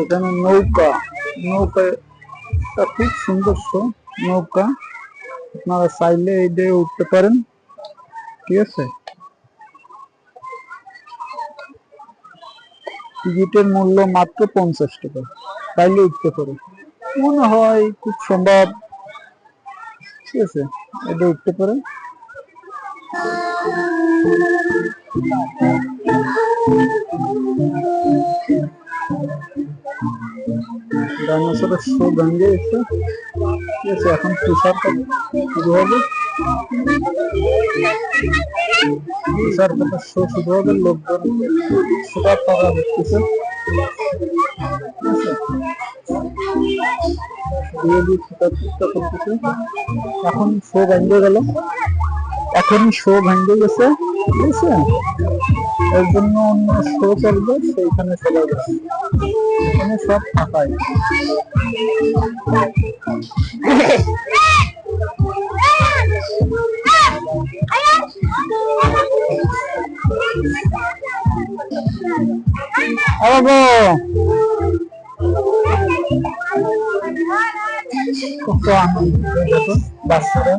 এখানে নৌকা নৌকা খুব সুন্দর নৌকা। আপনারা চাইলে এই দিয়ে উঠতে পারেন, ঠিক আছে? টিকিটের মূল্য মাত্র পঞ্চাশ টাকা, চাইলে উঠতে পারে মনে হয় খুব সম্ভব, ঠিক আছে? এটা উঠতে পারে ডাইনোসরের শো ভেঙে গেছে ঠিক আছে, এখন তুষার শুরু হবে। তুষার পাতার শো শুরু হবে, লোকজন সেটা তারা দেখতেছে। এখন শো ভেঙে গেল। এখন শো ভেঙে গেছে। ঠিক আছে? এর জন্য অন্য শো চলবে সেইখানে চলে গেছে এখানে সব ফাঁকাই। বাবু কত আনন্দ, দেখো বাচ্চারা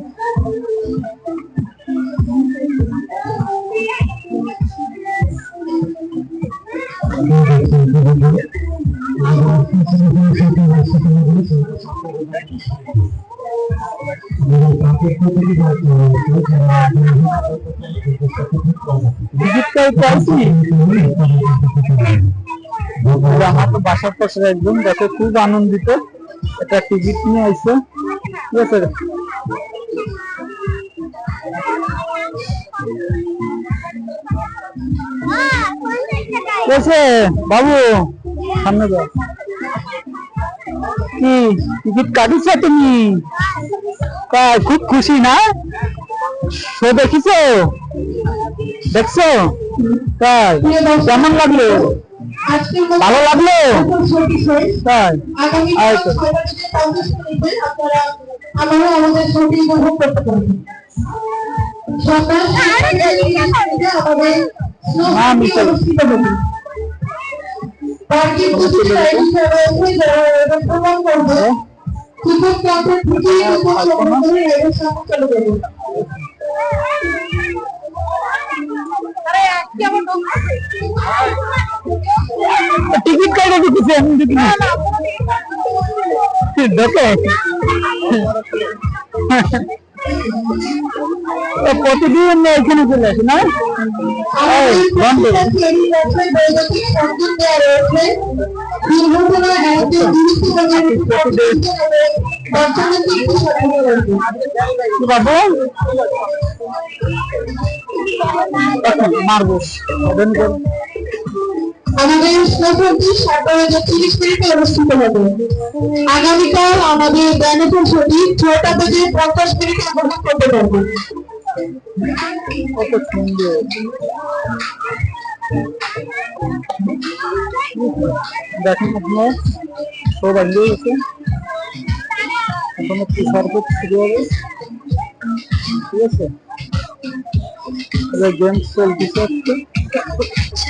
কাই পাইছি আমার তো বাসার পাশে একজন, দেখে খুব আনন্দিত। একটা টিকিট নিয়ে আইছে ঠিক আছে? কেছে বাবু সামনে যাও। কি টিকিট কাটিছ তুমি? খুব খুশি না? শো দেখিছো? দেখছ? তাই কেমন লাগল? ভালো লাগল? তাই আগামী রয়েছে যারা এবার ভ্রমণ করবে। করে সামনে চলে যাবে টিকিট কাটে আমি দেখি। দেখো? এ প্রতিদিন এখানে চলে আসে না? বাবু? মারবো। আমাদের স্নোফলটি সাতটা তিরিশ মিনিটে অনুষ্ঠিত হবে। আগামীকাল আমাদের ডাইনোসর ছুটি ছয়টা বেজে পঞ্চাশ মিনিটে উপভোগ করতে পারবে। দেখেন আপনার সব আগে গেছে এখন একটু শরবত শুরু হবে। ঠিক আছে? গেমস চলতেছে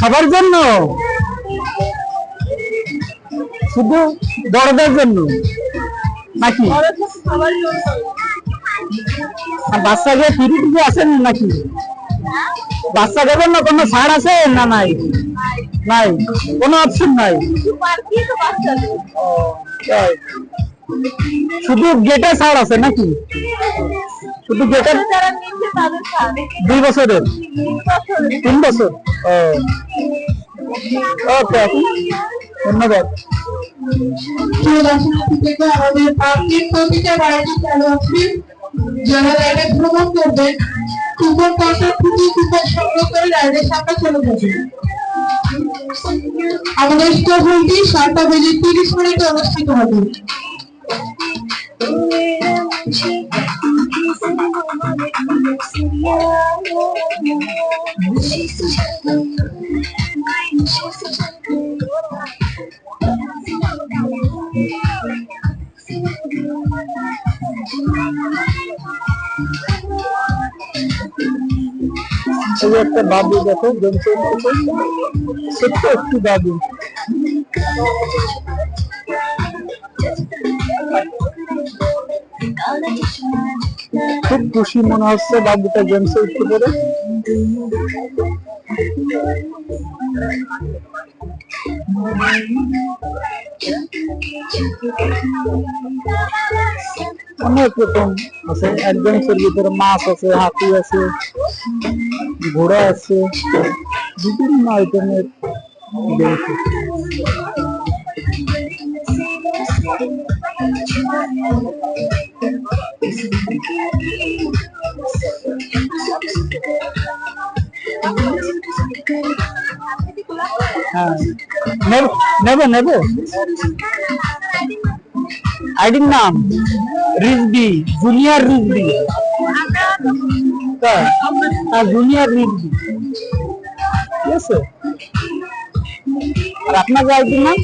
সবার জন্য? শুধু বড়দের জন্য? নাকি? আর বাচ্চাকে ফ্রি টিকি আছেন নাকি? বাচ্চাদের জন্য কোনো ছাড় আছে না নাই? নাই, কোনো অপশন নাই। শুধু গেটে ছাড় আছে নাকি? শুধু গেটের দুই বছরের? তিন বছর? ও। ওকে ধন্যবাদ। প্রিয় দর্শনার্থী আমাদের পার্কের প্রতিটা রাইডে চালু আছে। যারা রাইডে ভ্রমণ করবেন কুপন কাউন্টার থেকে কুপন সংগ্রহ করে রাইডের সামনে চলে যাবেন আমাদের স্টোভটি সাতটা বেজে তিরিশ মিনিটে অনুষ্ঠিত হবে। এই যে একটা বাবু দেখো জমছে ছোট্ট একটি বাবু। খুব খুশি মনে হচ্ছে বাবুটা গেমসে উঠতে পারে। অনেক রকম আছে অ্যাডভেঞ্চার ভিতরে মাছ আছে, হাতি আছে, ঘোড়া আছে, বিভিন্ন আইটেমের গেমস নেব- নেবে আইডির নাম রিজবি জুনিয়র রিজবি তাই? হ্যাঁ জুনিয়র রিজবি ঠিক আছে। আর আপনার আইডির নাম?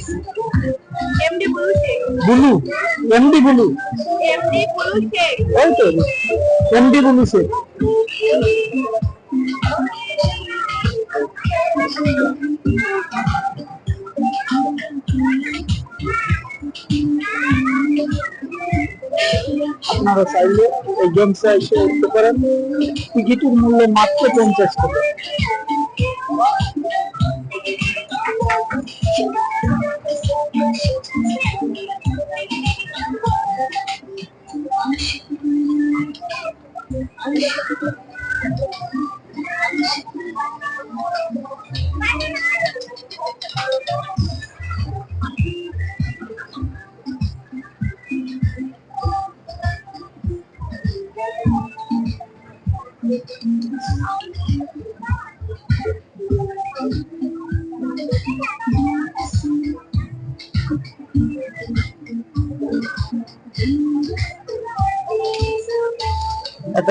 MD Bulu MD Bulu. MD Bulu আপনারা চাইলে এই গেমসে এসে উঠতে পারেন। টিকিটের মূল্য মাত্র পঞ্চাশ টাকা।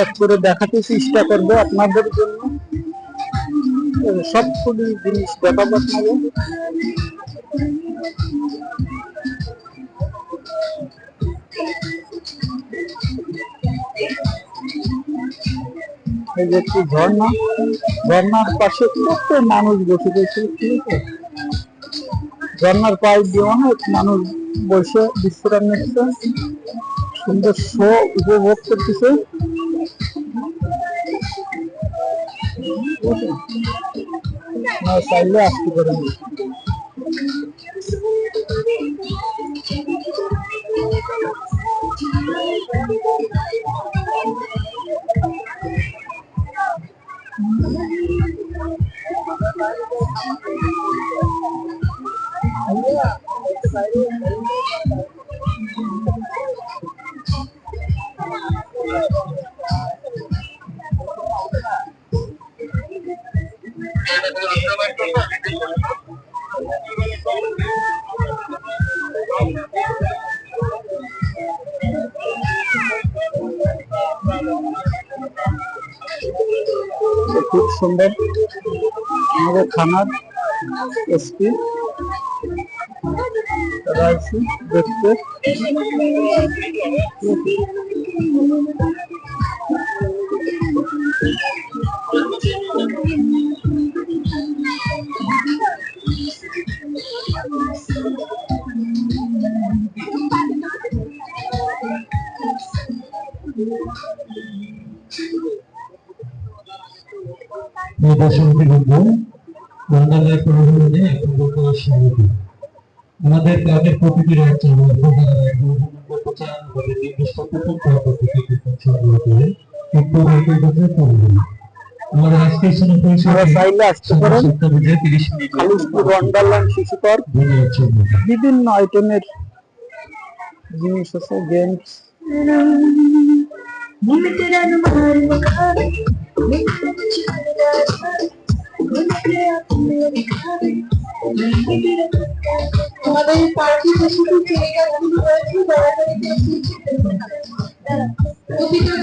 এক করে দেখাতে চেষ্টা করব আপনাদের জন্য। সবগুলি জিনিস দেখাবো আপনাদের। একটি ঝর্ণা, ঝর্ণার পাশে কত মানুষ বসে রয়েছে, ঠিক ঝর্ণার পাশ দিয়ে অনেক মানুষ বসে বিশ্রাম নিচ্ছে সুন্দর শো উপভোগ করতেছে। না চাইলে আসতে পারেন খুব সুন্দর। আমাদের খানার এসপি রাইসি প্রবন্ধে সমিতি আমাদের ক্লাবের প্রতিটি রাজ্যে সংগ্রহ করে আমাদের। বিভিন্ন আইটেমের জিনিস আছে গেমস। আমাদের যে সকল চেরি গাছগুলো রয়েছে দয়া করে কেউ ছিঁড়ছে প্রতিটা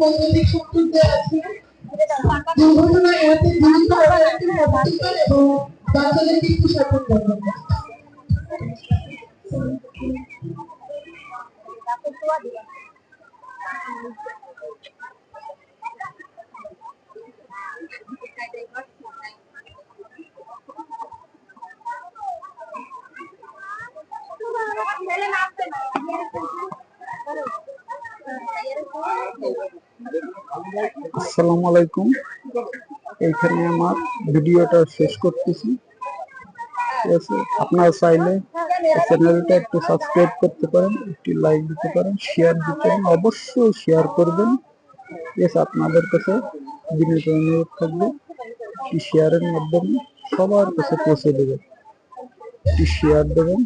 বৈদ্যুতিক শক্তি দেওয়া আছে দুর্ঘটনা এড়াতে বাচ্চাদেরকে একটু সতর্ক করবেন আসসালামু আলাইকুম। এইখানে আমার ভিডিওটা শেষ করতেছি। ঠিক আছে? আপনারা চাইলে চ্যানেলটা একটু সাবস্ক্রাইব করতে পারেন, একটি লাইক দিতে পারেন শেয়ার দিতে পারেন, অবশ্যই শেয়ার করবেন। ঠিক আছে? আপনাদের কাছে বিনীত অনুরোধ থাকবে, একটি শেয়ারের মাধ্যমে সবার কাছে পৌঁছে দেবেন একটি শেয়ার দেবেন।